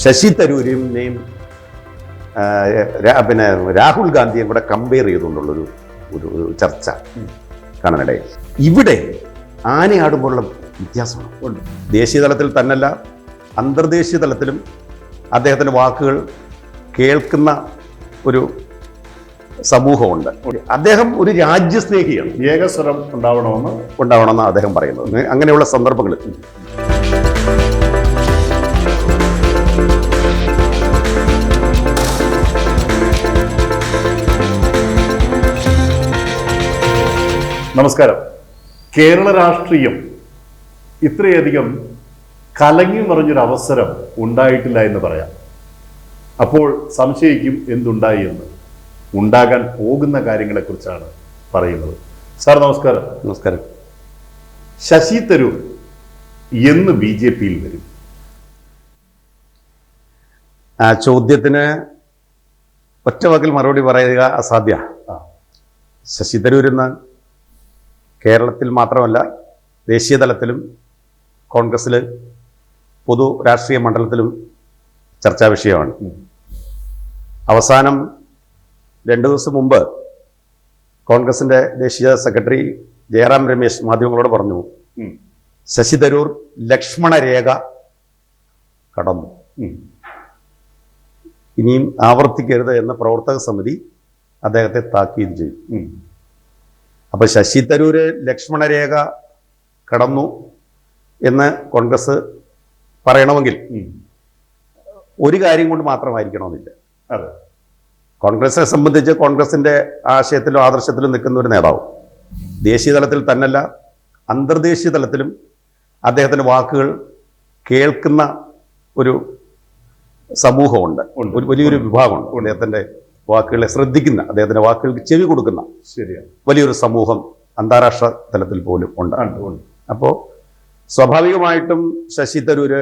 ശശി തരൂരിനെയും പിന്നെ രാഹുൽ ഗാന്ധിയും കൂടെ കമ്പയർ ചെയ്തുകൊണ്ടുള്ളൊരു ഒരു ഒരു ചർച്ച കാണാനിടയിൽ ഇവിടെ ആനയാടുമ്പോഴുള്ള വ്യത്യാസമാണ്. ഉണ്ട്. ദേശീയ തലത്തിൽ തന്നല്ല അന്തർദേശീയ തലത്തിലും അദ്ദേഹത്തിന്റെ വാക്കുകൾ കേൾക്കുന്ന ഒരു സമൂഹമുണ്ട്. അദ്ദേഹം ഒരു രാജ്യസ്നേഹിയാണ്. ഏകസ്വരം ഉണ്ടാവണമെന്ന് ഉണ്ടാവണമെന്നാണ് അദ്ദേഹം പറയുന്നത്. അങ്ങനെയുള്ള സന്ദർഭങ്ങളിൽ. നമസ്കാരം. കേരള രാഷ്ട്രീയം ഇത്രയധികം കലങ്ങി മറിഞ്ഞൊരു അവസരം ഉണ്ടായിട്ടില്ല എന്ന് പറയാം. അപ്പോൾ സംശയിക്കും എന്തുണ്ടായി എന്ന്. ഉണ്ടാകാൻ പോകുന്ന കാര്യങ്ങളെക്കുറിച്ചാണ് പറയുന്നത്. സാർ നമസ്കാരം. നമസ്കാരം. ശശി തരൂർ എന്ന് ബി ജെ പിയിൽ വരും. ആ ചോദ്യത്തിന് ഒറ്റ വാക്കിൽ മറുപടി പറയുക അസാധ്യ. ശശി തരൂർ ഇന്ന് കേരളത്തിൽ മാത്രമല്ല ദേശീയ തലത്തിലും കോൺഗ്രസ്സിൽ പൊതു രാഷ്ട്രീയ മണ്ഡലത്തിലും ചർച്ചാ വിഷയമാണ്. അവസാനം രണ്ട് ദിവസം മുമ്പ് കോൺഗ്രസിന്റെ ദേശീയ സെക്രട്ടറി ജയറാം രമേശ് മാധ്യമങ്ങളോട് പറഞ്ഞു. ശശി തരൂർ ലക്ഷ്മണ രേഖ കടന്നു. ഇനിയും ആവർത്തിക്കരുത് എന്ന പ്രവർത്തക സമിതി അദ്ദേഹത്തെ താക്കീത് ചെയ്തു. ഉം. അപ്പൊ ശശി തരൂര് ലക്ഷ്മണരേഖ കടന്നു എന്ന് കോൺഗ്രസ് പറയണമെങ്കിൽ ഒരു കാര്യം കൊണ്ട് മാത്രമായിരിക്കണമെന്നില്ല. അതെ. കോൺഗ്രസിനെ സംബന്ധിച്ച് കോൺഗ്രസിന്റെ ആശയത്തിലും ആദർശത്തിലും നിൽക്കുന്ന ഒരു നേതാവ്. ദേശീയ തലത്തിൽ തന്നല്ല അന്തർദേശീയ തലത്തിലും അദ്ദേഹത്തിന്റെ വാക്കുകൾ കേൾക്കുന്ന ഒരു സമൂഹമുണ്ട്. ഒരു വലിയൊരു വിഭാഗമുണ്ട്. അദ്ദേഹത്തിന്റെ വാക്കുകളെ ശ്രദ്ധിക്കുന്ന അദ്ദേഹത്തിന്റെ വാക്കുകൾക്ക് ചെവി കൊടുക്കുന്ന ശരിയാണ്. വലിയൊരു സമൂഹം അന്താരാഷ്ട്ര തലത്തിൽ പോലും ഉണ്ട്. അപ്പോൾ സ്വാഭാവികമായിട്ടും ശശി തരൂര്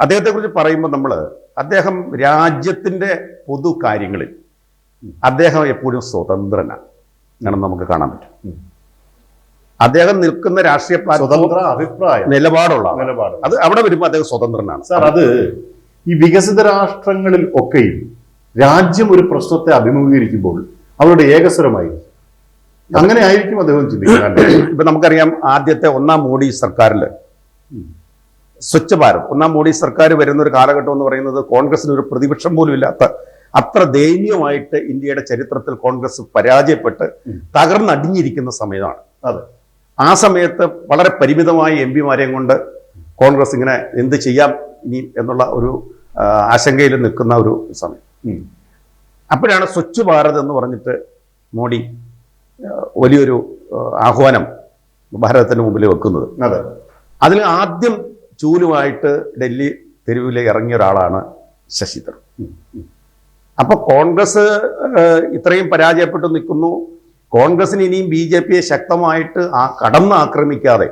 അദ്ദേഹത്തെക്കുറിച്ച് പറയുമ്പോൾ നമ്മൾ അദ്ദേഹം രാജ്യത്തിന്റെ പൊതു കാര്യങ്ങളിൽ അദ്ദേഹം എപ്പോഴും സ്വതന്ത്രനാണ്. എന്നാണ് നമുക്ക് കാണാൻ പറ്റും. അദ്ദേഹം നിൽക്കുന്ന രാഷ്ട്രീയ സ്വതന്ത്ര അഭിപ്രായം. നിലപാടുള്ള. നിലപാട്. അത് അവിടെ വരുമ്പോൾ അദ്ദേഹം സ്വതന്ത്രനാണ്. സാർ അത് ഈ വികസിത രാഷ്ട്രങ്ങളിൽ ഒക്കെയും രാജ്യം ഒരു പ്രശ്നത്തെ അഭിമുഖീകരിക്കുമ്പോൾ അവരുടെ ഏകസ്വരമായിരിക്കും. അങ്ങനെ ആയിരിക്കും അദ്ദേഹം ചിന്തിക്കുന്നത്. ഇപ്പൊ നമുക്കറിയാം ആദ്യത്തെ ഒന്നാം മോഡി സർക്കാരിൽ സ്വച്ഛ ഭാരത്. ഒന്നാം മോഡി സർക്കാർ വരുന്ന ഒരു കാലഘട്ടം എന്ന് പറയുന്നത് കോൺഗ്രസിന് ഒരു പ്രതിപക്ഷം പോലും ഇല്ലാത്ത അത്ര ദയനീയമായിട്ട് ഇന്ത്യയുടെ ചരിത്രത്തിൽ കോൺഗ്രസ് പരാജയപ്പെട്ട്. തകർന്നടിഞ്ഞിരിക്കുന്ന സമയമാണ്. അതെ. ആ സമയത്ത് വളരെ പരിമിതമായ എം പിമാരെയും കൊണ്ട് കോൺഗ്രസ് ഇങ്ങനെ എന്ത് ചെയ്യാം ഇനി എന്നുള്ള ഒരു ആശങ്കയിൽ നിൽക്കുന്ന ഒരു സമയം. അപ്പോഴാണ് സ്വച്ഛ് ഭാരത് എന്ന് പറഞ്ഞിട്ട് മോഡി വലിയൊരു ആഹ്വാനം ഭാരതത്തിന് മുമ്പിൽ വെക്കുന്നത്. അതെ. അതിൽ ആദ്യം ചൂലുമായിട്ട് ഡൽഹി തെരുവിൽ ഇറങ്ങിയ ഒരാളാണ് ശശി തരൂർ. ഉം. ഉം. അപ്പൊ കോൺഗ്രസ് ഇത്രയും പരാജയപ്പെട്ട് നിൽക്കുന്നു. കോൺഗ്രസിന് ഇനിയും ബി ജെ പിയെ ശക്തമായിട്ട് ആ കടന്ന് ആക്രമിക്കാതെ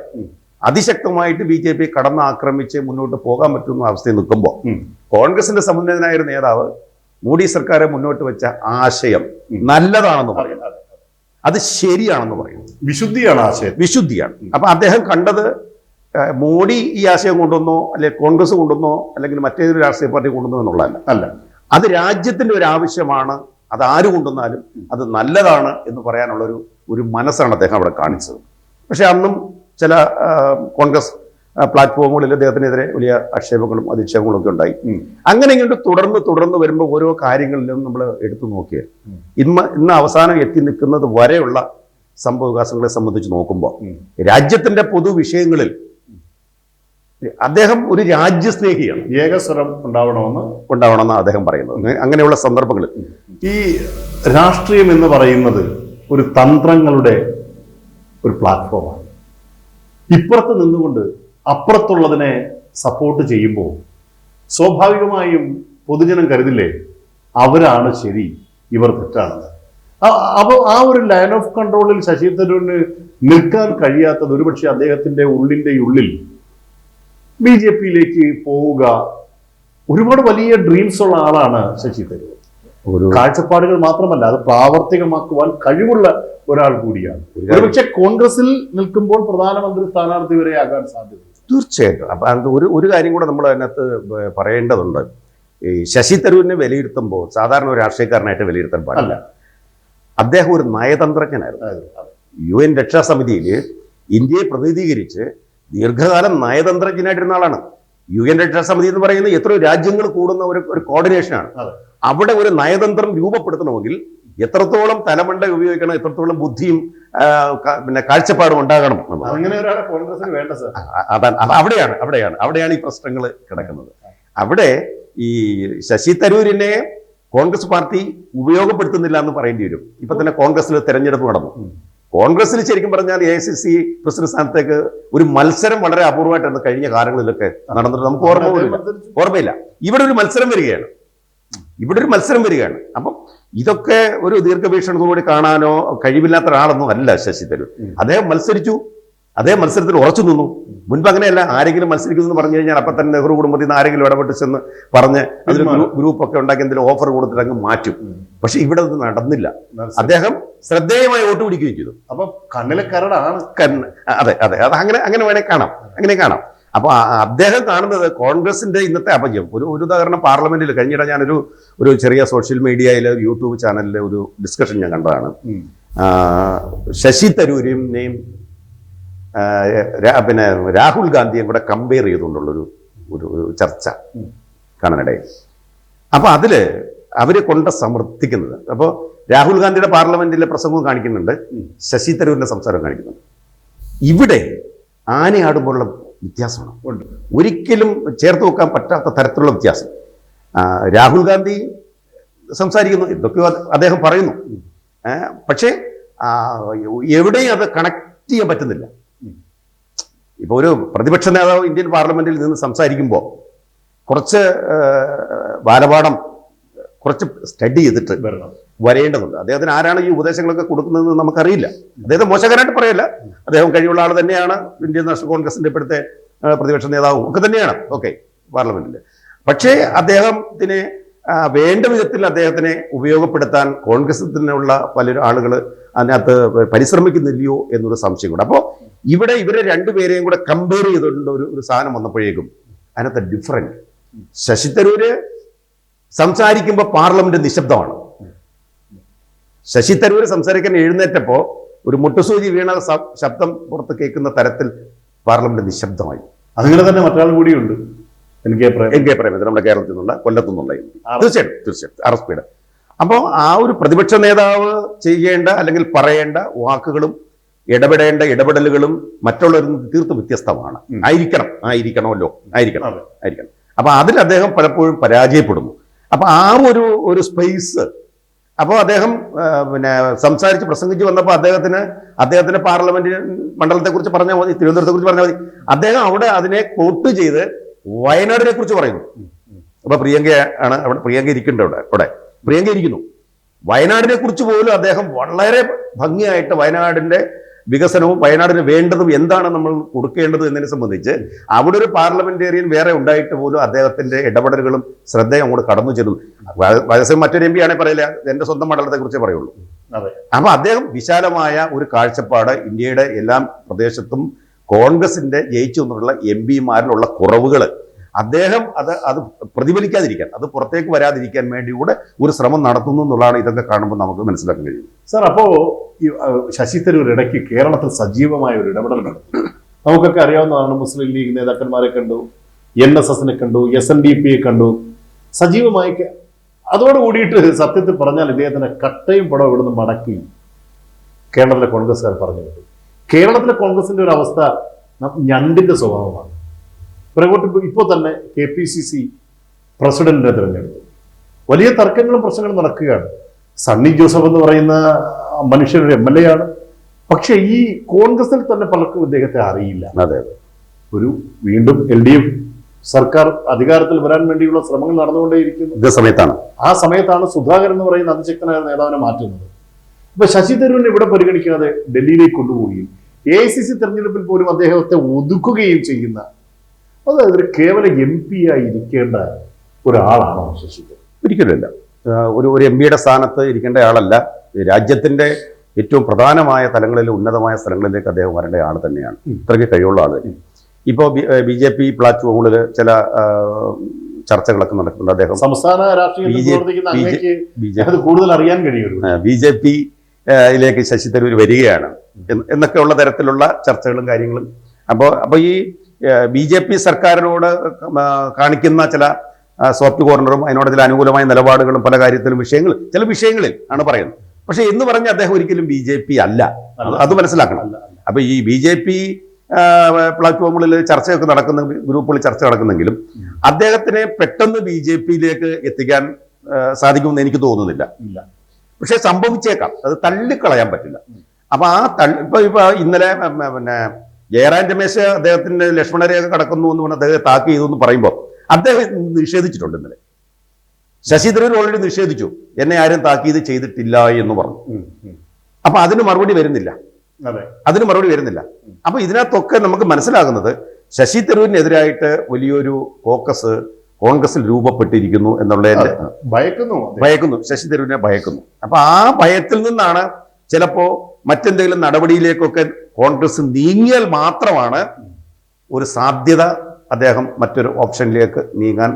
അതിശക്തമായിട്ട് ബി ജെ പി കടന്ന് ആക്രമിച്ച് മുന്നോട്ട് പോകാൻ പറ്റുന്ന അവസ്ഥയിൽ നിൽക്കുമ്പോൾ കോൺഗ്രസിന്റെ സമുന്നതനായ ഒരു നേതാവ് മോഡി സർക്കാർ മുന്നോട്ട് വെച്ച ആശയം. നല്ലതാണെന്ന് പറയും അതെ, ശരിയാണെന്ന് പറയും വിശുദ്ധിയാണ് ആശയം. വിശുദ്ധിയാണ്. അപ്പൊ അദ്ദേഹം കണ്ടത് മോഡി ഈ ആശയം കൊണ്ടുവന്നോ അല്ലെങ്കിൽ കോൺഗ്രസ് കൊണ്ടുവന്നോ അല്ലെങ്കിൽ മറ്റേതൊരു രാഷ്ട്രീയ പാർട്ടി കൊണ്ടുവന്നോ എന്നുള്ളതല്ല. അല്ല. അത് രാജ്യത്തിന്റെ ഒരു ആവശ്യമാണ്. അത് ആര് കൊണ്ടുവന്നാലും അത് നല്ലതാണ് എന്ന് പറയാനുള്ള ഒരു ഒരു മനസ്സാണ് അദ്ദേഹം അവിടെ കാണിച്ചത്. പക്ഷെ അന്നും ചില കോൺഗ്രസ് പ്ലാറ്റ്ഫോമുകളിൽ അദ്ദേഹത്തിനെതിരെ വലിയ ആക്ഷേപങ്ങളും അധിക്ഷേപങ്ങളും ഒക്കെ ഉണ്ടായി. അങ്ങനെ ഇങ്ങോട്ട് തുടർന്ന് തുടർന്ന് വരുമ്പോൾ ഓരോ കാര്യങ്ങളിലും നമ്മൾ എടുത്തു നോക്കിയാൽ. ഇന്ന് ഇന്ന് അവസാനം എത്തി നിൽക്കുന്നത് വരെയുള്ള സംഭവ വികാസങ്ങളെ സംബന്ധിച്ച് നോക്കുമ്പോൾ രാജ്യത്തിന്റെ പൊതു വിഷയങ്ങളിൽ അദ്ദേഹം ഒരു രാജ്യസ്നേഹിയാണ്. ഏകസ്വരം ഉണ്ടാവണമെന്ന് ഉണ്ടാവണമെന്നാണ് അദ്ദേഹം പറയുന്നത്. അങ്ങ- അങ്ങനെയുള്ള സന്ദർഭങ്ങളിൽ. ഈ രാഷ്ട്രീയം എന്ന് പറയുന്നത് ഒരു തന്ത്രങ്ങളുടെ ഒരു പ്ലാറ്റ്ഫോമാണ് ഇപ്പുറത്ത് നിന്നുകൊണ്ട് അപ്പുറത്തുള്ളതിനെ സപ്പോർട്ട് ചെയ്യുമ്പോൾ സ്വാഭാവികമായും പൊതുജനം കരുതില്ലേ? അവരാണ് ശരി ഇവർ തെറ്റാണെന്ന്. അപ്പോൾ ആ ഒരു ലൈൻ ഓഫ് കൺട്രോളിൽ ശശി തരൂരിന് നിൽക്കാൻ കഴിയാത്തത് ഒരുപക്ഷെ അദ്ദേഹത്തിന്റെ ഉള്ളിന്റെ ഉള്ളിൽ ബി ജെ പിയിലേക്ക് പോവുക ഒരുപാട് വലിയ ഡ്രീംസ് ഉള്ള ആളാണ് ശശി തരൂർ. കാഴ്ചപ്പാടുകൾ മാത്രമല്ല അത് പ്രാവർത്തികമാക്കുവാൻ കഴിവുള്ള ഒരാൾ കൂടിയാണ്. ഒരുപക്ഷെ കോൺഗ്രസിൽ നിൽക്കുമ്പോൾ പ്രധാനമന്ത്രി സ്ഥാനാർത്ഥി വരെ ആകാൻ സാധ്യതയുണ്ട്. തീർച്ചയായിട്ടും. അപ്പം അത് ഒരു ഒരു കാര്യം കൂടെ നമ്മൾ അതിനകത്ത് പറയേണ്ടതുണ്ട്. ഈ ശശി തരൂരിനെ വിലയിരുത്തുമ്പോൾ സാധാരണ ഒരു രാഷ്ട്രീയക്കാരനായിട്ട് വിലയിരുത്താൻ പാടില്ല. അദ്ദേഹം ഒരു നയതന്ത്രജ്ഞനായിരുന്നു. യു എൻ രക്ഷാസമിതിയിൽ ഇന്ത്യയെ പ്രതിനിധീകരിച്ച് ദീർഘകാലം നയതന്ത്രജ്ഞനായിട്ടിരുന്ന ആളാണ്. യു എൻ രക്ഷാസമിതി എന്ന് പറയുന്നത് എത്രയോ രാജ്യങ്ങൾ കൂടുന്ന ഒരു ഒരു കോർഡിനേഷനാണ് അവിടെ ഒരു നയതന്ത്രം രൂപപ്പെടുത്തണമെങ്കിൽ എത്രത്തോളം തലമുണ്ട ഉപയോഗിക്കണം എത്രത്തോളം ബുദ്ധിയും പിന്നെ കാഴ്ചപ്പാടും ഉണ്ടാകണം. അങ്ങനെ ഒരാളെ കോൺഗ്രസിന് വേണ്ട സാർ. അതാണ് അത് അവിടെയാണ് അവിടെയാണ് അവിടെയാണ് ഈ പ്രശ്നങ്ങൾ കിടക്കുന്നത്. അവിടെ ഈ ശശി തരൂരിനെ കോൺഗ്രസ് പാർട്ടി ഉപയോഗപ്പെടുത്തുന്നില്ല എന്ന് പറയേണ്ടി വരും. ഇപ്പൊ തന്നെ കോൺഗ്രസിൽ തെരഞ്ഞെടുപ്പ് നടന്നു. കോൺഗ്രസിൽ ശരിക്കും പറഞ്ഞാൽ A I C C president സ്ഥാനത്തേക്ക് ഒരു മത്സരം വളരെ അപൂർവമായിട്ടാണ് കഴിഞ്ഞ കാലങ്ങളിലൊക്കെ നടന്നിട്ട് നമുക്ക് ഓർമ്മ ഓർമ്മയില്ല. ഇവിടെ ഒരു മത്സരം വരികയാണ്. ഇവിടെ ഒരു മത്സരം വരികയാണ്. അപ്പം ഇതൊക്കെ ഒരു ദീർഘവീക്ഷണത്തോടുകൂടി കാണാനോ കഴിവില്ലാത്ത ഒരാളൊന്നും അല്ല ശശി തരൂർ. അദ്ദേഹം മത്സരിച്ചു. അദ്ദേഹം മത്സരത്തിൽ ഉറച്ചു നിന്നു. മുൻപ് അങ്ങനെയല്ല. ആരെങ്കിലും മത്സരിക്കുന്നു എന്ന് പറഞ്ഞു കഴിഞ്ഞാൽ അപ്പം തന്നെ നെഹ്റു കുടുംബത്തിൽ നിന്ന് ആരെങ്കിലും ഇടപെട്ട് ചെന്ന് പറഞ്ഞ് അതിൽ ഗ്രൂപ്പൊക്കെ ഉണ്ടാക്കി എന്തെങ്കിലും ഓഫർ കൊടുത്തിട്ട് അങ്ങ് മാറ്റും. പക്ഷെ ഇവിടെ അത് നടന്നില്ല. അദ്ദേഹം ശ്രദ്ധേയമായി വോട്ട് പിടിക്കുകയും ചെയ്തു. അപ്പം കണ്ണിലെ കരടാണ് കണ്ണ് അതെ അതെ. അത് അങ്ങനെ അങ്ങനെ വേണേ കാണാം. അങ്ങനെ കാണാം. അപ്പൊ അദ്ദേഹം കാണുന്നത് കോൺഗ്രസിന്റെ ഇന്നത്തെ അപജയം. ഒരു ഒരു ഉദാഹരണം പാർലമെന്റിൽ കഴിഞ്ഞിടെ ഞാനൊരു ഒരു ചെറിയ സോഷ്യൽ മീഡിയയിലെ യൂട്യൂബ് ചാനലിലെ ഒരു ഡിസ്കഷൻ ഞാൻ കണ്ടതാണ്. ശശി തരൂരിനെയും പിന്നെ രാഹുൽ ഗാന്ധിയും കൂടെ കമ്പയർ ചെയ്തുകൊണ്ടുള്ളൊരു ഒരു ഒരു ചർച്ച. കാണാനിടയിൽ അപ്പൊ അതിൽ അവരെ കൊണ്ട് സമർത്ഥിക്കുന്നത് അപ്പോൾ രാഹുൽ ഗാന്ധിയുടെ പാർലമെന്റിലെ പ്രസംഗവും കാണിക്കുന്നുണ്ട് ശശി തരൂരിന്റെ സംസാരവും കാണിക്കുന്നുണ്ട്. ഇവിടെ ആനയാടുമ്പോഴുള്ള വ്യത്യാസമാണ്. ഒരിക്കലും ചേർത്ത് വെക്കാൻ പറ്റാത്ത തരത്തിലുള്ള വ്യത്യാസം. രാഹുൽ ഗാന്ധി സംസാരിക്കുന്നു എന്തൊക്കെയോ അദ്ദേഹം പറയുന്നു. പക്ഷേ എവിടെയും അത് കണക്ട് ചെയ്യാൻ പറ്റുന്നില്ല. ഇപ്പോൾ ഇപ്പൊ ഒരു പ്രതിപക്ഷ നേതാവ് ഇന്ത്യൻ പാർലമെന്റിൽ നിന്ന് സംസാരിക്കുമ്പോൾ കുറച്ച് ബാലപാഠം കുറച്ച് സ്റ്റഡി ചെയ്തിട്ട് വരണം. വരേണ്ടതുണ്ട്. അദ്ദേഹത്തിന് ആരാണ് ഈ ഉപദേശങ്ങളൊക്കെ കൊടുക്കുന്നതെന്ന് നമുക്കറിയില്ല. അദ്ദേഹം മോശകരമായിട്ട് പറയല്ല. അദ്ദേഹം കഴിവുള്ള ആൾ തന്നെയാണ്. ഇന്ത്യൻ നാഷണൽ കോൺഗ്രസിന്റെ ഇപ്പോഴത്തെ പ്രതിപക്ഷ നേതാവും ഒക്കെ തന്നെയാണ്. ഓക്കെ പാർലമെന്റിൽ പക്ഷേ അദ്ദേഹത്തിന് വേണ്ട വിധത്തിൽ അദ്ദേഹത്തിനെ ഉപയോഗപ്പെടുത്താൻ കോൺഗ്രസിനുള്ള പല ആളുകൾ അതിനകത്ത് പരിശ്രമിക്കുന്നില്ലയോ എന്നൊരു സംശയം കൂടെ അപ്പോൾ ഇവിടെ ഇവരെ രണ്ടുപേരെയും കൂടെ കമ്പയർ ചെയ്തുകൊണ്ട് ഒരു ഒരു സാധനം വന്നപ്പോഴേക്കും അതിനകത്ത് ഡിഫറന്റ് ശശി തരൂര് സംസാരിക്കുമ്പോൾ പാർലമെന്റ് നിശബ്ദമാണ്. ശശി തരൂർ സംസാരിക്കാൻ എഴുന്നേറ്റപ്പോൾ ഒരു മുട്ടുസൂചി വീണ ശബ്ദം പുറത്ത് കേൾക്കുന്ന തരത്തിൽ പാർലമെന്റ് നിശബ്ദമായി. അങ്ങനെ തന്നെ മറ്റൊരാൾ കൂടിയുണ്ട്. എൻ കെ പ്രേമചന്ദ്രൻ നമ്മുടെ കേരളത്തിൽ നിന്നുള്ള കൊല്ലത്തു നിന്നുള്ള. തീർച്ചയായിട്ടും തീർച്ചയായിട്ടും. ആർ എസ് പിയുടെ. അപ്പോൾ ആ ഒരു പ്രതിപക്ഷ നേതാവ് ചെയ്യേണ്ട അല്ലെങ്കിൽ പറയേണ്ട വാക്കുകളും ഇടപെടേണ്ട ഇടപെടലുകളും മറ്റുള്ളവരിൽ നിന്ന് തീർത്തും വ്യത്യസ്തമാണ്. ആയിരിക്കണം. ആയിരിക്കണമല്ലോ. ആയിരിക്കണം. ആയിരിക്കണം. അപ്പൊ അതിൽ അദ്ദേഹം പലപ്പോഴും പരാജയപ്പെടുന്നു. അപ്പൊ ആ ഒരു ഒരു സ്പേസ് അപ്പോൾ അദ്ദേഹം പിന്നെ സംസാരിച്ച് പ്രസംഗിച്ച് വന്നപ്പോൾ അദ്ദേഹത്തിന് അദ്ദേഹത്തിന്റെ പാർലമെന്റ് മണ്ഡലത്തെ കുറിച്ച് പറഞ്ഞാൽ മതി തിരുവനന്തപുരത്തെ കുറിച്ച് പറഞ്ഞാൽ മതി. അദ്ദേഹം അവിടെ അതിനെ കോട്ട് ചെയ്ത് വയനാടിനെ കുറിച്ച് പറയുന്നു. അപ്പൊ പ്രിയങ്ക ആണ് അവിടെ പ്രിയങ്ക ഇരിക്കുന്നുണ്ട് അവിടെ അവിടെ. പ്രിയങ്ക ഇരിക്കുന്നു. വയനാടിനെ കുറിച്ച് പോലും അദ്ദേഹം വളരെ ഭംഗിയായിട്ട് വയനാടിന്റെ വികസനവും വയനാടിന് വേണ്ടതും എന്താണ് നമ്മൾ കൊടുക്കേണ്ടത് എന്നതിനെ സംബന്ധിച്ച് അവിടെ ഒരു പാർലമെന്റേറിയൻ വേറെ ഉണ്ടായിട്ട് പോലും അദ്ദേഹത്തിന്റെ ഇടപെടലുകളും ശ്രദ്ധയും അങ്ങോട്ട് കടന്നു ചെന്നു വയസ്സ് മറ്റൊരു എം പി ആണെങ്കിൽ പറയില്ല. എന്റെ സ്വന്തം മണ്ഡലത്തെ കുറിച്ച് പറയുള്ളൂ. അപ്പൊ അദ്ദേഹം വിശാലമായ ഒരു കാഴ്ചപ്പാട് ഇന്ത്യയുടെ എല്ലാ പ്രദേശത്തും കോൺഗ്രസിന്റെ ജയിച്ചു എന്നുള്ള എം പിമാരിലുള്ള കുറവുകൾ അദ്ദേഹം അത് അത് പ്രതിഫലിക്കാതിരിക്കാൻ അത് പുറത്തേക്ക് വരാതിരിക്കാൻ വേണ്ടി കൂടെ ഒരു ശ്രമം നടത്തുന്നു എന്നുള്ളതാണ് ഇതൊക്കെ കാണുമ്പോൾ നമുക്ക് മനസ്സിലാക്കാൻ കഴിയും സാർ അപ്പോ ഈ ശശി തരൂർ ഇടയ്ക്ക് കേരളത്തിൽ സജീവമായ ഒരു ഇടപെടൽ നടത്തി നമുക്കൊക്കെ അറിയാവുന്നതാണ് മുസ്ലിം ലീഗ് നേതാക്കന്മാരെ കണ്ടു എൻ എസ് എസിനെ കണ്ടു എസ് എൻ ഡി പിയെ കണ്ടു. സജീവമായി അതോട് കൂടിയിട്ട് സത്യത്തിൽ പറഞ്ഞാൽ ഇദ്ദേഹത്തിന് കട്ടയും പടവും ഇവിടുന്ന് മടക്കി കേരളത്തിലെ കോൺഗ്രസ്സുകാർ പറഞ്ഞു കേരളത്തിലെ കോൺഗ്രസിന്റെ ഒരു അവസ്ഥ ഞണ്ടിന്റെ സ്വഭാവമാണ്. പുറകോട്ട് ഇപ്പൊ- ഇപ്പോൾ തന്നെ കെ പി സി സി പ്രസിഡന്റിനെ തിരഞ്ഞെടുത്തു. വലിയ തർക്കങ്ങളും പ്രശ്നങ്ങളും നടക്കുകയാണ്. സണ്ണി ജോസഫ് എന്ന് പറയുന്ന മനുഷ്യരുടെ എം എൽ എ ആണ്. പക്ഷേ ഈ കോൺഗ്രസിൽ തന്നെ പലർക്കും ഇദ്ദേഹത്തെ അറിയില്ല. അതെ ഒരു വീണ്ടും എൽ ഡി എഫ് സർക്കാർ അധികാരത്തിൽ വരാൻ വേണ്ടിയുള്ള ശ്രമങ്ങൾ നടന്നുകൊണ്ടേയിരിക്കുന്നു. ഇതേ സമയത്താണ്. ആ സമയത്താണ് സുധാകരൻ എന്ന് പറയുന്ന അതിശക്തനായ നേതാവിനെ മാറ്റുന്നത്. ഇപ്പൊ ശശി തരൂരിനെ ഇവിടെ പരിഗണിക്കാതെ ഡൽഹിയിലേക്ക് കൊണ്ടുപോവുകയും എ ഐ സി സി തെരഞ്ഞെടുപ്പിൽ പോലും അദ്ദേഹത്തെ ഒതുക്കുകയും ചെയ്യുന്ന അതായത് ഒരു കേവല എം പി ആയി ഇരിക്കേണ്ട ഒരാളാണോ വിശ്വസിക്കുന്നത്? ഒരിക്കലുമില്ല. ഒരു ഒരു എം പിയുടെ സ്ഥാനത്ത് ഇരിക്കേണ്ട ആളല്ല. രാജ്യത്തിന്റെ രാജ്യത്തിന്റെ ഏറ്റവും പ്രധാനമായ തലങ്ങളിൽ ഉന്നതമായ സ്ഥലങ്ങളിലേക്ക് അദ്ദേഹം വരേണ്ട ആൾ തന്നെയാണ്. ഇത്രയ്ക്ക് കഴിവുള്ള ആൾ തന്നെ. ഇപ്പോൾ ബി ജെ പി പ്ലാറ്റ്ഫോമുകളിൽ ചില ചർച്ചകളൊക്കെ നടക്കുന്നുണ്ട് അദ്ദേഹം. സംസ്ഥാന രാഷ്ട്രീയത്തിൽ കൂടുതൽ അറിയാൻ കഴിയും ബി ജെ പി യിലേക്ക് ശശി തരൂർ വരികയാണ്. എന്നൊക്കെയുള്ള തരത്തിലുള്ള ചർച്ചകളും കാര്യങ്ങളും. അപ്പോൾ അപ്പോൾ ഈ ബി ജെ പി സർക്കാരിനോട് കാണിക്കുന്ന ചില സോഫ്റ്റ് കോർണറും അതിനോട് ചില അനുകൂലമായ നിലപാടുകളും പല കാര്യത്തിലും വിഷയങ്ങൾ ചില വിഷയങ്ങളിൽ ആണ് പറയുന്നത്. പക്ഷേ എന്ന് പറഞ്ഞ് അദ്ദേഹം ഒരിക്കലും ബി ജെ പി അല്ല. അത് മനസ്സിലാക്കണം. അപ്പൊ ഈ ബി ജെ പി പ്ലാറ്റ്ഫോമുകളിൽ ചർച്ചയൊക്കെ നടക്കുന്ന ഗ്രൂപ്പുകളിൽ ചർച്ച നടക്കുന്നെങ്കിലും അദ്ദേഹത്തിനെ പെട്ടെന്ന് ബി ജെ പിയിലേക്ക് എത്തിക്കാൻ സാധിക്കുമെന്ന് എനിക്ക് തോന്നുന്നില്ല. പക്ഷെ സംഭവിച്ചേക്കാം. അത് തള്ളിക്കളയാൻ പറ്റില്ല. അപ്പൊ ആ തള്ളി ഇപ്പൊ ഇപ്പൊ ഇന്നലെ പിന്നെ ജയറാം രമേശ് അദ്ദേഹത്തിന്റെ ലക്ഷ്മണരേഖ കടക്കുന്നു എന്ന് പറഞ്ഞ് അദ്ദേഹത്തെ താക്ക് ചെയ്തു എന്ന് പറയുമ്പോൾ അദ്ദേഹം നിഷേധിച്ചിട്ടുണ്ട് ഇന്നലെ. ശശി തരൂർ ഓൾറെഡി നിഷേധിച്ചു. എന്നെ ആരും താക്കീത് ചെയ്തിട്ടില്ല എന്ന് പറഞ്ഞു. അപ്പൊ അതിന് മറുപടി വരുന്നില്ല. അതെ. അതിന് മറുപടി വരുന്നില്ല. അപ്പൊ ഇതിനകത്തൊക്കെ നമുക്ക് മനസ്സിലാകുന്നത് ശശി തരൂരിനെതിരായിട്ട് വലിയൊരു കോക്കസ് കോൺഗ്രസിൽ രൂപപ്പെട്ടിരിക്കുന്നു എന്നുള്ളതിന്റെ ഭയക്കുന്നു ഭയക്കുന്നു. ശശി തരൂരിനെ ഭയക്കുന്നു. അപ്പൊ ആ ഭയത്തിൽ നിന്നാണ് ചിലപ്പോ മറ്റെന്തെങ്കിലും നടപടിയിലേക്കൊക്കെ കോൺഗ്രസ് നീങ്ങിയാൽ മാത്രമാണ് ഒരു സാധ്യത അദ്ദേഹം മറ്റൊരു ഓപ്ഷനിലേക്ക് നീങ്ങാൻ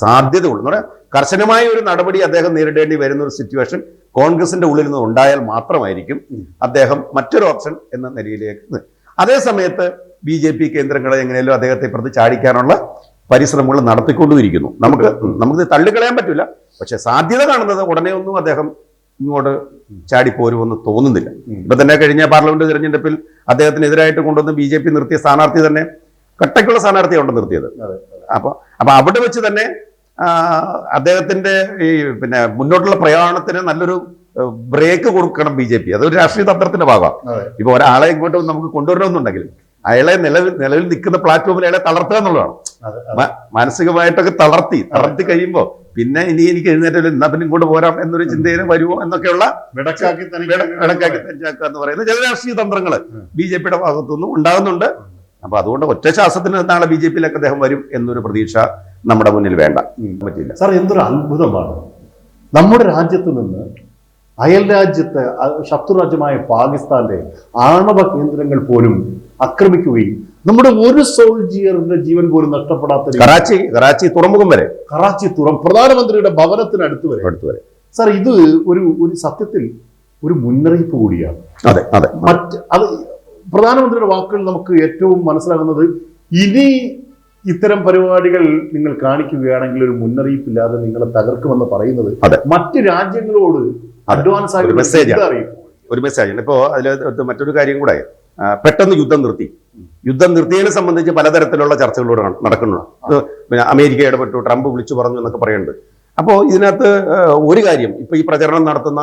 സാധ്യതയുള്ളൂ. എന്ന് പറഞ്ഞാൽ കർശനമായ ഒരു നടപടി അദ്ദേഹം നേരിടേണ്ടി വരുന്ന ഒരു സിറ്റുവേഷൻ കോൺഗ്രസിന്റെ ഉള്ളിൽ നിന്ന് ഉണ്ടായാൽ മാത്രമായിരിക്കും അദ്ദേഹം മറ്റൊരു ഓപ്ഷൻ എന്ന നിലയിലേക്ക് അതേ സമയത്ത് ബി ജെ പി കേന്ദ്രങ്ങളെ എങ്ങനെയാലും അദ്ദേഹത്തെ പ്രതി ചാടിക്കാനുള്ള പരിശ്രമങ്ങൾ നടത്തിക്കൊണ്ടുമിരിക്കുന്നു. നമുക്ക് നമുക്ക് തള്ളിക്കളയാൻ പറ്റില്ല പക്ഷെ സാധ്യത കാണുന്നത് ഉടനെ ഒന്നും അദ്ദേഹം ഇങ്ങോട്ട് ചാടിപ്പോരുമെന്ന് തോന്നുന്നില്ല. ഇപ്പൊ തന്നെ കഴിഞ്ഞ പാർലമെന്റ് തിരഞ്ഞെടുപ്പിൽ അദ്ദേഹത്തിനെതിരായിട്ട് കൊണ്ടുവന്ന് ബി ജെ പി നിർത്തിയ സ്ഥാനാർത്ഥി തന്നെ കട്ടയ്ക്കുള്ള സ്ഥാനാർത്ഥിയാണ് നിർത്തിയത്. അപ്പൊ അപ്പൊ അവിടെ വെച്ച് തന്നെ അദ്ദേഹത്തിന്റെ ഈ പിന്നെ മുന്നോട്ടുള്ള പ്രയാണത്തിന് നല്ലൊരു ബ്രേക്ക് കൊടുക്കണം ബി ജെ പി. അതൊരു രാഷ്ട്രീയ തന്ത്രത്തിന്റെ ഭാഗമാണ്. ഇപ്പൊ ഒരാളെ ഇങ്ങോട്ട് നമുക്ക് കൊണ്ടുവരണമെന്നുണ്ടെങ്കിൽ അയാളെ നിലവിൽ നിലവിൽ നിൽക്കുന്ന പ്ലാറ്റ്ഫോമിൽ അയാളെ തളർത്തുക എന്നുള്ളതാണ്. മാനസികമായിട്ടൊക്കെ തളർത്തി തളർത്തി കഴിയുമ്പോൾ പിന്നെ ഇനി എനിക്ക് എഴുന്നേറ്റല്ലോ എന്നാ പിന്നെ ഇങ്ങോട്ട് പോരാം എന്നൊരു ചിന്തയിൽ വരുമോ എന്നൊക്കെയുള്ള വിടക്കാക്കി വിടക്കാക്കി എന്ന് പറയുന്ന ചില രാഷ്ട്രീയ തന്ത്രങ്ങൾ. ബി ജെ പിയുടെ ഭാഗത്തുനിന്നും ഉണ്ടാകുന്നുണ്ട്. അപ്പൊ അതുകൊണ്ട് ഒറ്റ ശ്വാസത്തിന് നാളെ ബി ജെ പിയിലൊക്കെ അദ്ദേഹം വരും എന്നൊരു പ്രതീക്ഷ നമ്മുടെ മുന്നിൽ വേണ്ട. പറ്റില്ല സാർ എന്തൊരു അത്ഭുതമാണ്. നമ്മുടെ രാജ്യത്ത് നിന്ന് അയൽ രാജ്യത്ത് ശത്രുരാജ്യമായ പാകിസ്ഥാന്റെ ആണവ കേന്ദ്രങ്ങൾ പോലും ആക്രമിക്കുകയും നമ്മുടെ ഒരു സോൾജിയറിന്റെ ജീവൻ പോലും നഷ്ടപ്പെടാത്ത കറാച്ചി കറാച്ചി തുറമുഖം വരെ. കറാച്ചി തുറം പ്രധാനമന്ത്രിയുടെ ഭവനത്തിനടുത്ത് വരെ. അടുത്ത് വരെ. സാർ ഇത് ഒരു ഒരു സത്യത്തിൽ ഒരു മുന്നറിയിപ്പ് കൂടിയാണ്. അതെ അതെ. മറ്റ് അത് പ്രധാനമന്ത്രിയുടെ വാക്കുകൾ നമുക്ക് ഏറ്റവും മനസ്സിലാകുന്നത് ഇനി ഇത്തരം പരിപാടികൾ നിങ്ങൾ കാണിക്കുകയാണെങ്കിൽ ഒരു മുന്നറിയിപ്പില്ലാതെ നിങ്ങളെ തകർക്കുമെന്ന് പറയുന്നത് അതെ. മറ്റ് രാജ്യങ്ങളോട് അഡ്വാൻസ് ആയി ഒരു മെസ്സേജ്. ഒരു മെസ്സേജ് ഇപ്പോ അതിൽ മറ്റൊരു കാര്യം കൂടെ. പെട്ടെന്ന് യുദ്ധം നിർത്തി. യുദ്ധം നിർത്തിയതിനെ സംബന്ധിച്ച് പലതരത്തിലുള്ള ചർച്ചകളോട് നടക്കുന്നു പിന്നെ അമേരിക്ക ഇടപെട്ടു ട്രംപ് വിളിച്ചു പറഞ്ഞു എന്നൊക്കെ പറയുന്നുണ്ട്. അപ്പോൾ ഇതിനകത്ത് ഒരു കാര്യം ഇപ്പൊ ഈ പ്രചരണം നടത്തുന്ന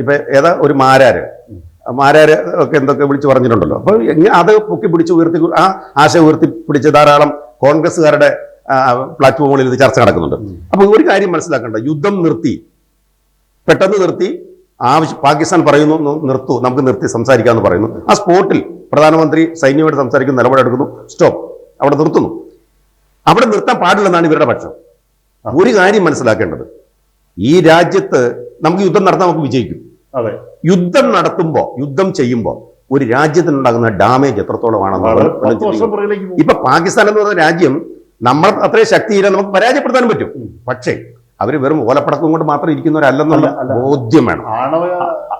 ഇപ്പം ഏതാ ഒരു മാരാര്. മാരാര് ഒക്കെ എന്തൊക്കെ വിളിച്ചു പറഞ്ഞിട്ടുണ്ടല്ലോ. അപ്പോൾ അത് പൊക്കി പിടിച്ച് ഉയർത്തി ആ ആശയം ഉയർത്തി പിടിച്ച് ധാരാളം കോൺഗ്രസ്സുകാരുടെ പ്ലാറ്റ്ഫോമുകളിൽ ഇത് ചർച്ച നടക്കുന്നുണ്ട്. അപ്പോൾ ഒരു കാര്യം മനസ്സിലാക്കേണ്ട. യുദ്ധം നിർത്തി. പെട്ടെന്ന് നിർത്തി. ആവശ്യം പാകിസ്ഥാൻ പറയുന്നു നിർത്തു. നമുക്ക് നിർത്തി സംസാരിക്കാമെന്ന് പറയുന്നു. ആ സ്പോട്ടിൽ പ്രധാനമന്ത്രി സൈന്യമായിട്ട് സംസാരിക്കുന്ന നിലപാടെടുക്കുന്നു സ്റ്റോപ്പ്. അവിടെ നിർത്തുന്നു. അവിടെ നിർത്താൻ പാടില്ലെന്നാണ് ഇവരുടെ പക്ഷം. ഒരു കാര്യം മനസ്സിലാക്കേണ്ടത്. ഈ രാജ്യത്ത് നമുക്ക് യുദ്ധം നടത്താൻ നമുക്ക് വിജയിക്കും. അതെ. യുദ്ധം നടത്തുമ്പോൾ യുദ്ധം ചെയ്യുമ്പോൾ ഒരു രാജ്യത്തിനുണ്ടാകുന്ന ഡാമേജ് എത്രത്തോളമാണെന്ന് ഇപ്പൊ പാകിസ്ഥാൻ എന്ന് പറയുന്ന രാജ്യം നമ്മൾ അത്രയും ശക്തിയില്ല നമുക്ക് പരാജയപ്പെടുത്താൻ പറ്റും. പക്ഷേ അവർ വെറും ഓലപ്പടക്കം കൊണ്ട് മാത്രം ഇരിക്കുന്നവരല്ലെന്നുള്ള. ബോധ്യം വേണം.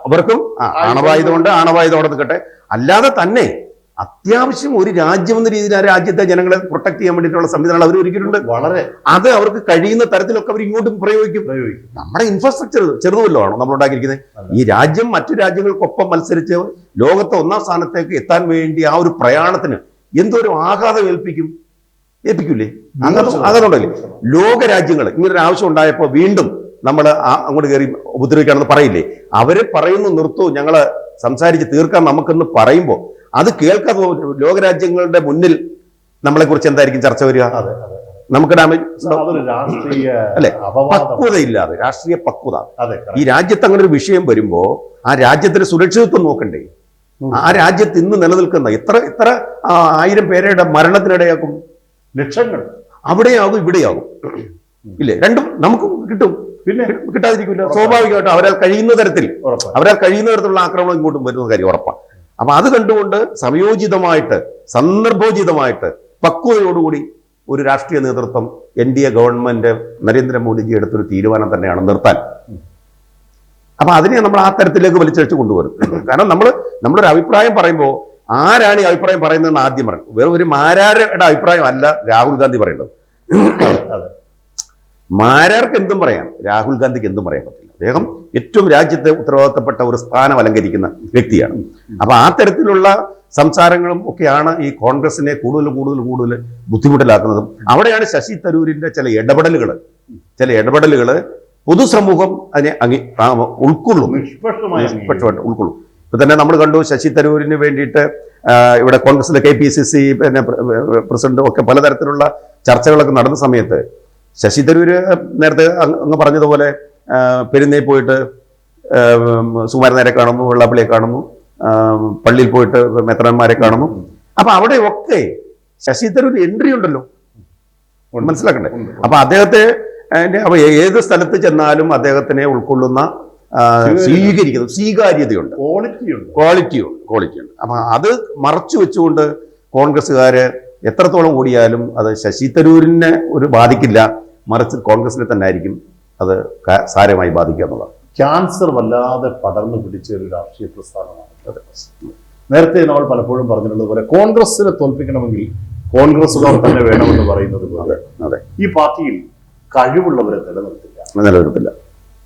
അവർക്കും ആണവായുധമുണ്ട് ആണവായുധം അവിടെ നിൽക്കട്ടെ. അല്ലാതെ തന്നെ അത്യാവശ്യം ഒരു രാജ്യം എന്ന രീതിയിൽ ആ രാജ്യത്തെ ജനങ്ങളെ പ്രൊട്ടക്ട് ചെയ്യാൻ വേണ്ടിയിട്ടുള്ള സംവിധാനം അവർ ഒരുക്കിയിട്ടുണ്ട്. വളരെ. അത് അവർക്ക് കഴിയുന്ന തരത്തിലൊക്കെ അവർ ഇങ്ങോട്ടും പ്രയോഗിക്കും. പ്രയോഗിക്കും. നമ്മുടെ ഇൻഫ്രാസ്ട്രക്ചർ ചെറുതുമല്ലോ ആണോ നമ്മൾ ഉണ്ടാക്കിയിരിക്കുന്നത് ഈ രാജ്യം മറ്റു രാജ്യങ്ങൾക്കൊപ്പം മത്സരിച്ച് ലോകത്തെ ഒന്നാം സ്ഥാനത്തേക്ക് എത്താൻ വേണ്ടി ആ ഒരു പ്രയാണത്തിന് എന്തോരം ആഘാതം ഏൽപ്പിക്കും? ഏൽപ്പിക്കൂലേ? ആഘാതം ആഘാതം ഉണ്ടല്ലേ? ലോക രാജ്യങ്ങൾ ഇങ്ങനൊരു ആവശ്യം ഉണ്ടായപ്പോൾ വീണ്ടും നമ്മൾ അങ്ങോട്ട് കയറി ഉപദ്രവിക്കാണെന്ന് പറയില്ലേ? അവർ പറയുന്നു നിർത്തൂ ഞങ്ങൾ സംസാരിച്ച് തീർക്കാൻ നമുക്കെന്ന് പറയുമ്പോൾ അത് കേൾക്കാൻ ലോകരാജ്യങ്ങളുടെ മുന്നിൽ നമ്മളെ കുറിച്ച് എന്തായിരിക്കും ചർച്ച വരിക? നമുക്ക് ഡാമേജ് അപവാദം. പക്വതയില്ലാതെ രാഷ്ട്രീയ പക്വത. ഈ രാജ്യത്ത് അങ്ങനെ ഒരു വിഷയം വരുമ്പോ ആ രാജ്യത്തിന്റെ സുരക്ഷിതത്വം നോക്കണ്ടേ? ആ രാജ്യത്ത് ഇന്ന് നിലനിൽക്കുന്ന ഇത്ര ഇത്ര ആയിരം പേരുടെ മരണത്തിനിടയാക്കും? ലക്ഷങ്ങൾ. അവിടെയാകും ഇവിടെയാകും. ഇല്ലേ? രണ്ടും നമുക്കും കിട്ടും. പിന്നെ കിട്ടാതിരിക്കില്ല സ്വാഭാവികമായിട്ടും അവരാൽ കഴിയുന്ന തരത്തിൽ അവരാൽ കഴിയുന്ന തരത്തിലുള്ള ആക്രമണം ഇങ്ങോട്ടും വരുന്ന കാര്യം ഉറപ്പാണ് അപ്പൊ അത് കണ്ടുകൊണ്ട് സമയോചിതമായിട്ട് സന്ദർഭോചിതമായിട്ട് പക്വതയോടുകൂടി ഒരു രാഷ്ട്രീയ നേതൃത്വം N D A government Narendra Modi ji എടുത്തൊരു തീരുമാനം തന്നെയാണ് നിർത്താൻ. അപ്പൊ അതിനെ നമ്മൾ ആ തരത്തിലേക്ക് വലിച്ചഴിച്ച് കൊണ്ടുവരും. കാരണം നമ്മൾ നമ്മളൊരു അഭിപ്രായം പറയുമ്പോൾ ആരാണ് ഈ അഭിപ്രായം പറയുന്നതെന്ന് ആദ്യം പറയണം. വെറും ഒരു മാരാരുടെ അഭിപ്രായം അല്ല രാഹുൽ ഗാന്ധി പറയുന്നത്. മാരാർക്ക് എന്തും പറയാം രാഹുൽ ഗാന്ധിക്ക് എന്തും പറയാൻ പറ്റില്ല. അദ്ദേഹം ഏറ്റവും രാജ്യത്തെ ഉത്തരവാദിത്തപ്പെട്ട ഒരു സ്ഥാനം അലങ്കരിക്കുന്ന വ്യക്തിയാണ്. അപ്പോൾ ആ തരത്തിലുള്ള സംസാരങ്ങളും ഒക്കെയാണ് ഈ കോൺഗ്രസിനെ കൂടുതൽ കൂടുതൽ കൂടുതൽ ബുദ്ധിമുട്ടിലാക്കുന്നതും. അവിടെയാണ് ശശി തരൂരിന്റെ ചില ഇടപെടലുകൾ. ചില ഇടപെടലുകൾ പൊതുസമൂഹം അതിനെ അങ്ങി ഉൾക്കൊള്ളും. നിഷ്പക്ഷമായിട്ട് ഉൾക്കൊള്ളും. ഇപ്പൊ തന്നെ നമ്മൾ കണ്ടു ശശി തരൂരിന് വേണ്ടിയിട്ട് ഇവിടെ കോൺഗ്രസിലെ കെ പി സി സി പിന്നെ പ്രസിഡന്റും ഒക്കെ പലതരത്തിലുള്ള ചർച്ചകളൊക്കെ നടന്ന സമയത്ത് ശശി തരൂര് നേരത്തെ അങ്ങ് പറഞ്ഞതുപോലെ പെരുന്നയിൽ പോയിട്ട് സുമാരനേരെ കാണുന്നു വെള്ളാപ്പള്ളിയെ കാണുന്നു പള്ളിയിൽ പോയിട്ട് മെത്രന്മാരെ കാണുന്നു. അപ്പൊ അവിടെയൊക്കെ ശശി തരൂർ എൻട്രി ഉണ്ടല്ലോ. മനസ്സിലാക്കണ്ടേ. അപ്പൊ അദ്ദേഹത്തെ അപ്പൊ ഏത് സ്ഥലത്ത് ചെന്നാലും അദ്ദേഹത്തിനെ ഉൾക്കൊള്ളുന്ന സ്വീകരിക്കുന്നു. സ്വീകാര്യതയുണ്ട്. ക്വാളിറ്റിയുണ്ട്. ക്വാളിറ്റിയുണ്ട് ക്വാളിറ്റി ഉണ്ട് ക്വാളിറ്റി ഉണ്ട് അപ്പൊ അത് മറച്ചു വെച്ചുകൊണ്ട് കോൺഗ്രസ്സുകാര് എത്രത്തോളം ഓടിയാലും അത് ശശി തരൂരിനെ ഒരു ബാധിക്കില്ല. മറിച്ച് കോൺഗ്രസിനെ തന്നെ ആയിരിക്കും അത് സാരമായി ബാധിക്കുക എന്നുള്ളത്. ക്യാൻസർ വല്ലാതെ പടർന്നു പിടിച്ച ഒരു രാഷ്ട്രീയ പ്രസ്ഥാനമാണ്. നേരത്തെ നമ്മൾ പലപ്പോഴും പറഞ്ഞിട്ടുള്ളത് പോലെ കോൺഗ്രസിനെ തോൽപ്പിക്കണമെങ്കിൽ കോൺഗ്രസുകാർ തന്നെ വേണമെന്ന് പറയുന്നത് പോലെ അതെ ഈ പാർട്ടിയിൽ കഴിവുള്ളവരെ നിലനിർത്തില്ല. നിലനിർത്തില്ല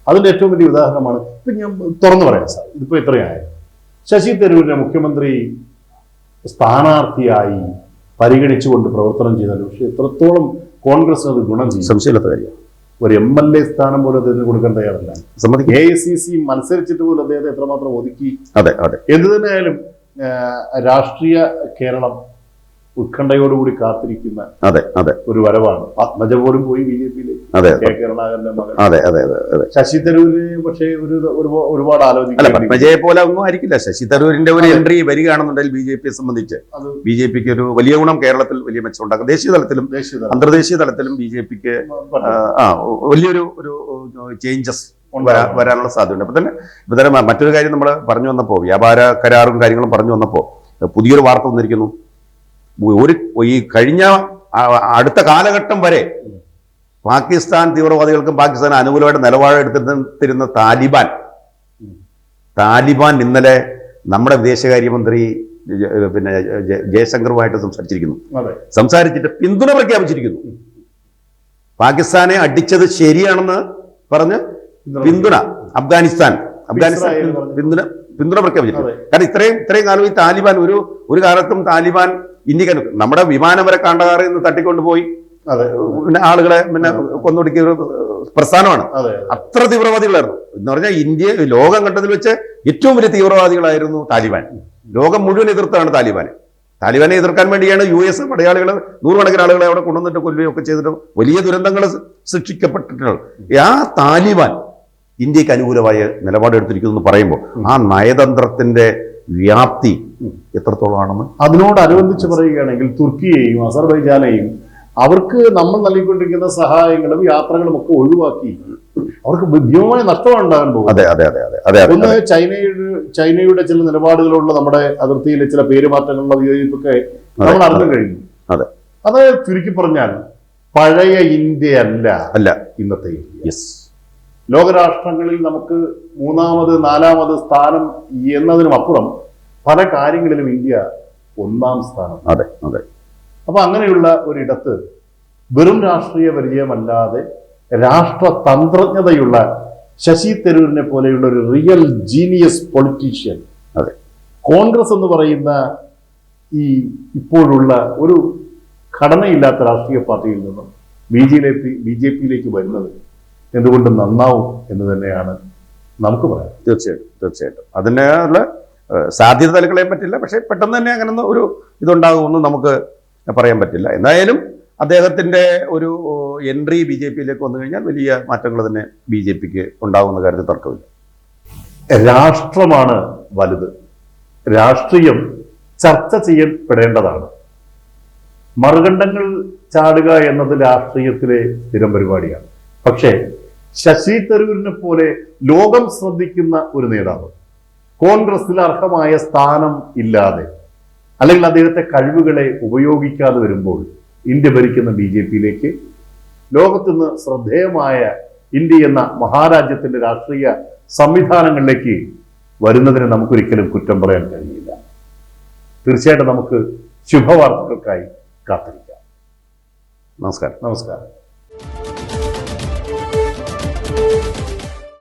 അതിന്റെ ഏറ്റവും വലിയ ഉദാഹരണമാണ് ഇപ്പൊ ഞാൻ തുറന്നു പറയാം സാർ. ഇതിപ്പോ ഇത്രയായത് ശശി തരൂരിനെ മുഖ്യമന്ത്രി സ്ഥാനാർത്ഥിയായി പരിഗണിച്ചുകൊണ്ട് പ്രവർത്തനം ചെയ്താലും പക്ഷെ എത്രത്തോളം കോൺഗ്രസിന് അത് ഗുണം ചെയ്യും. സംശയമില്ലാത്ത കാര്യം. ഒരു എം എൽ എ സ്ഥാനം പോലും അദ്ദേഹത്തിന് കൊടുക്കാൻ തയ്യാറല്ല. സമ്മതിക്കും. എ ഐ സി സി മത്സരിച്ചിട്ട് പോലും അദ്ദേഹത്തെ എത്രമാത്രം ഒതുക്കി? അതെ അതെ. എന്ത് തന്നെയായാലും രാഷ്ട്രീയ കേരളം ഉത്കണ്ഠയോടുകൂടി കാത്തിരിക്കുന്ന അതെ അതെ. ഒരു വരവാണ്. ആത്മജ പോലും പോയി ബി ജെ പിയിലേക്ക് അതെ കെ കരുണാകരന്റെ മകൻ. അതെ അതെ അതെ ശശി തരൂരിനെ പക്ഷേ ഒരു ഒരുപാ- ഒരുപാട് ആലോചിക്കും പത്മജയെ പോലെ ഒന്നും ആയിരിക്കില്ല. ശശി തരൂരിന്റെ ഒരു എൻട്രി വരികയാണെന്നുണ്ടെങ്കിൽ ബി ജെ പിയെ സംബന്ധിച്ച് ബി ജെ പിക്ക് ഒരു വലിയ ഗുണം കേരളത്തിൽ വലിയ മെച്ചം ഉണ്ടാക്കും ദേശീയ തലത്തിലും. അന്തർദേശീയ തലത്തിലും ബി ജെ പിക്ക് ആ വലിയൊരു ഒരു ചേഞ്ചസ് വരാനുള്ള സാധ്യതയുണ്ട്. അപ്പൊ തന്നെ ഇപ്പൊ തന്നെ മറ്റൊരു കാര്യം നമ്മൾ പറഞ്ഞു വന്നപ്പോൾ വ്യാപാര കരാറും കാര്യങ്ങളും പറഞ്ഞു വന്നപ്പോൾ പുതിയൊരു വാർത്ത വന്നിരിക്കുന്നു. ഒരു ഈ കഴിഞ്ഞ അടുത്ത കാലഘട്ടം വരെ പാകിസ്ഥാൻ തീവ്രവാദികൾക്കും പാകിസ്ഥാൻ അനുകൂലമായിട്ട് നിലപാടെടുത്തിരുന്ന താലിബാൻ താലിബാൻ ഇന്നലെ നമ്മുടെ വിദേശകാര്യമന്ത്രി പിന്നെ ജയശങ്കറുമായിട്ട് സംസാരിച്ചിരിക്കുന്നു. സംസാരിച്ചിട്ട് പിന്തുണ പ്രഖ്യാപിച്ചിരിക്കുന്നു. പാകിസ്ഥാനെ അടിച്ചത് ശരിയാണെന്ന് പറഞ്ഞ് പിന്തുണ അഫ്ഗാനിസ്ഥാൻ അഫ്ഗാനിസ്ഥാൻ പിന്തുണ പിന്തുണ പ്രഖ്യാപിച്ചിട്ടുണ്ട്. കാരണം ഇത്രയും ഇത്രയും കാലം ഈ താലിബാൻ ഒരു ഒരു കാലത്തും താലിബാൻ ഇന്ത്യയ്ക്ക് നമ്മുടെ വിമാനം വരെ കാണ്ടകാറിൽ നിന്ന് തട്ടിക്കൊണ്ടുപോയി. പിന്നെ ആളുകളെ പിന്നെ കൊന്നൊടുക്കിയ ഒരു പ്രസ്ഥാനമാണ്. അത്ര തീവ്രവാദികളായിരുന്നു. എന്ന് പറഞ്ഞാൽ ഇന്ത്യ ലോകം കണ്ടതിൽ വെച്ച് ഏറ്റവും വലിയ തീവ്രവാദികളായിരുന്നു താലിബാൻ. ലോകം മുഴുവൻ എതിർത്താണ് താലിബാൻ താലിബാനെ എതിർക്കാൻ വേണ്ടിയാണ് യു എസ് പടയാളികൾ നൂറുകണക്കിന് ആളുകളെ അവിടെ കൊണ്ടുവന്നിട്ട് കൊല്ലുകയൊക്കെ ചെയ്തിട്ട് വലിയ ദുരന്തങ്ങൾ സൃഷ്ടിക്കപ്പെട്ടിട്ടുള്ളത്. ആ താലിബാൻ ഇന്ത്യയ്ക്ക് അനുകൂലമായ നിലപാടെടുത്തിരിക്കുന്നു എന്ന് പറയുമ്പോൾ ആ നയതന്ത്രത്തിന്റെ വ്യാപ്തി എത്രത്തോളമാണെന്ന് അതിനോടനുബന്ധിച്ച് പറയുകയാണെങ്കിൽ തുർക്കിയെയും അസർബൈജാനെയും അവർക്ക് നമ്മൾ നൽകിക്കൊണ്ടിരിക്കുന്ന സഹായങ്ങളും യാത്രകളും ഒക്കെ ഒഴിവാക്കി. അവർക്ക് ഭീമമായ നഷ്ടമാണ് ഉണ്ടാകാൻ പോകും അതെ അതെ അതെ അതെ അതെ ഒന്ന് ചൈനയുടെ ചൈനയുടെ ചില നിലപാടുകളുള്ള നമ്മുടെ അതിർത്തിയിലെ ചില പേരുമാറ്റങ്ങളുള്ള വിയോജിപ്പൊക്കെ നമ്മൾ അറിഞ്ഞു കഴിഞ്ഞു. അതെ. അത് ചുരുക്കി പറഞ്ഞാൽ പഴയ ഇന്ത്യ അല്ല അല്ല. ഇന്നത്തെ ഇന്ത്യ. യെസ് ലോകരാഷ്ട്രങ്ങളിൽ നമുക്ക് മൂന്നാമത് നാലാമത് സ്ഥാനം എന്നതിനും അപ്പുറം പല കാര്യങ്ങളിലും ഇന്ത്യ ഒന്നാം സ്ഥാനം അതെ അതെ അപ്പൊ അങ്ങനെയുള്ള ഒരിടത്ത് വെറും രാഷ്ട്രീയ പരിചയമല്ലാതെ രാഷ്ട്രതന്ത്രജ്ഞതയുള്ള ശശി തരൂരിനെ പോലെയുള്ള ഒരു റിയൽ ജീനിയസ് പൊളിറ്റീഷ്യൻ അതെ. കോൺഗ്രസ് എന്ന് പറയുന്ന ഈ ഇപ്പോഴുള്ള ഒരു ഘടനയില്ലാത്ത രാഷ്ട്രീയ പാർട്ടിയിൽ നിന്നും B J P B J പിയിലേക്ക് വരുന്നത് എന്തുകൊണ്ട് നന്നാവും എന്ന് തന്നെയാണ് നമുക്ക് പറയാം തീർച്ചയായിട്ടും തീർച്ചയായിട്ടും. അതിനുള്ള സാധ്യത തലക്കളയാൻ പറ്റില്ല പക്ഷേ പെട്ടെന്ന് തന്നെ അങ്ങനെ ഒരു ഇതുണ്ടാകുമെന്ന് നമുക്ക് പറയാൻ പറ്റില്ല. എന്തായാലും അദ്ദേഹത്തിന്റെ ഒരു എൻട്രി ബി ജെ പിയിലേക്ക് വന്നു കഴിഞ്ഞാൽ വലിയ മാറ്റങ്ങൾ തന്നെ ബി ജെ പിക്ക് ഉണ്ടാകുന്ന കാര്യത്തിൽ തർക്കമില്ല. രാഷ്ട്രമാണ് വലുത്. രാഷ്ട്രീയം ചർച്ച ചെയ്യപ്പെടേണ്ടതാണ്. മറുകണ്ഠങ്ങൾ ചാടുക എന്നത് രാഷ്ട്രീയത്തിലെ സ്ഥിരം പരിപാടിയാണ്. പക്ഷേ ശശി തരൂരിനെ പോലെ ലോകം ശ്രദ്ധിക്കുന്ന ഒരു നേതാവ് കോൺഗ്രസിൽ അർഹമായ സ്ഥാനം ഇല്ലാതെ അല്ലെങ്കിൽ അദ്ദേഹത്തെ കഴിവുകളെ ഉപയോഗിക്കാതെ വരുമ്പോൾ ഇന്ത്യ ഭരിക്കുന്ന ബി ജെ പിയിലേക്ക് ലോകത്തുനിന്ന് ശ്രദ്ധേയമായ ഇന്ത്യ എന്ന മഹാരാജ്യത്തിന്റെ രാഷ്ട്രീയ സംവിധാനങ്ങളിലേക്ക് വരുന്നതിന് നമുക്കൊരിക്കലും കുറ്റം പറയാൻ കഴിയില്ല. തീർച്ചയായിട്ടും നമുക്ക് ശുഭവാർത്തകൾക്കായി കാത്തിരിക്കാം. നമസ്കാരം. നമസ്കാരം.